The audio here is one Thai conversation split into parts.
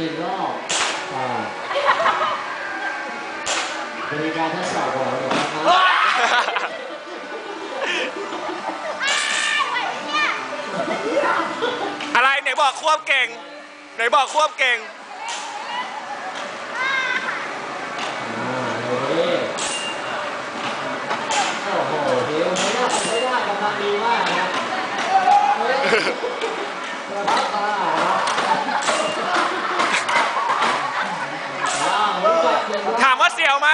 นึ่งรอบอ่าเป็นการทดสอบของเรานะครับอะไรไหนบอกควบเก่ง ไหนบอกควบเก่ง อ่าเฮ้ยโอ้โหเดี๋ยวไม่ได้ไม่ได้กำลังดีมากนะเฮ้ยประทับตาครับอ่าเหมือนกับหนึ่งรอบ ถามว่า เสียวไหม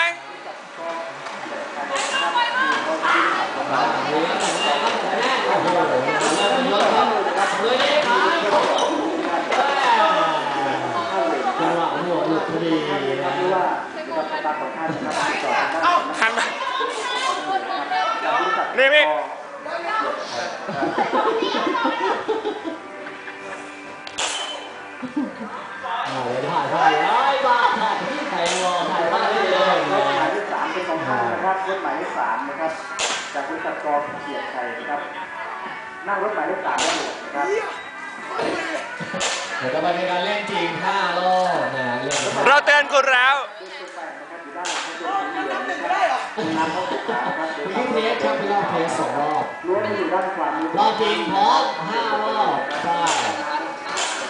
อ่าเหมือนกับแรกครับแรกโอ้ยได้ได้ขายโอ้โหแลุดพอดีนะหันมานี่พี่อ่าเดี๋ยว รับรถหมายเลขสามนะครับ จากบริษัทกอเกียรติชัยนะครับ นั่งรถหมายเลขสามได้เลยนะครับเดี๋ยวจะไปเป็นการเล่นจริงห้ารอบนะเล่นเราเตือนคุณแล้วรถตัวแปดนะครับอยู่ด้านหลังให้ตัวสีเหลืองนะครับน้ำเขาศึกษาครับเดี๋ยวพี่เทสครับพี่รอบเทสสองรอบ รั้วมันอยู่ด้านขวามือรอบจริงพร้อมห้ารอบใช่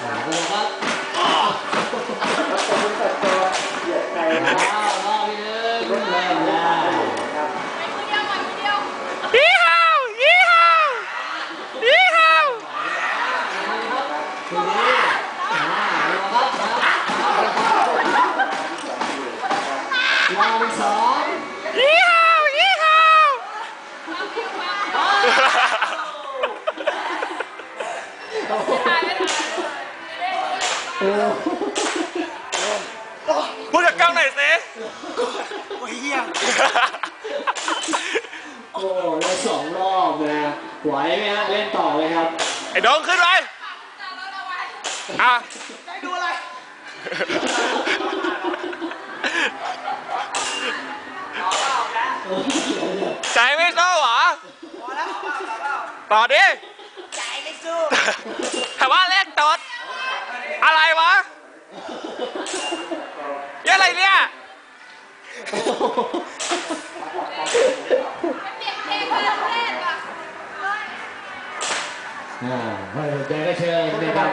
อ่าดูครับ แล้วจากบริษัทกอเกียรติชัยนะค อ้า รับ วรอบที่หนึ่ง รถหมาย เริ่ม เลข ได้ สามได้เลยนะครับ ยี่ห้าวยี่ห้าวยี่ห้าว ทีนี้อ่าดูครับร อบที่สองยี่ห้าวยี่ห้าวโอ้พูดกับกล้องหน่อยสิโอ้ยเฮียโหได้สองรอบนะไหวไหมฮะเล่นต่อเลยครับไอ้ดงขึ้นไปอะดูอะไร ใจ ไม่สู้เหรอต่อดิใจไม่สู้แต่ว่าเลขตด อะไรวะนี่อะไรเนี่ยอ่าไม่สนใจก็เชิญนะครับ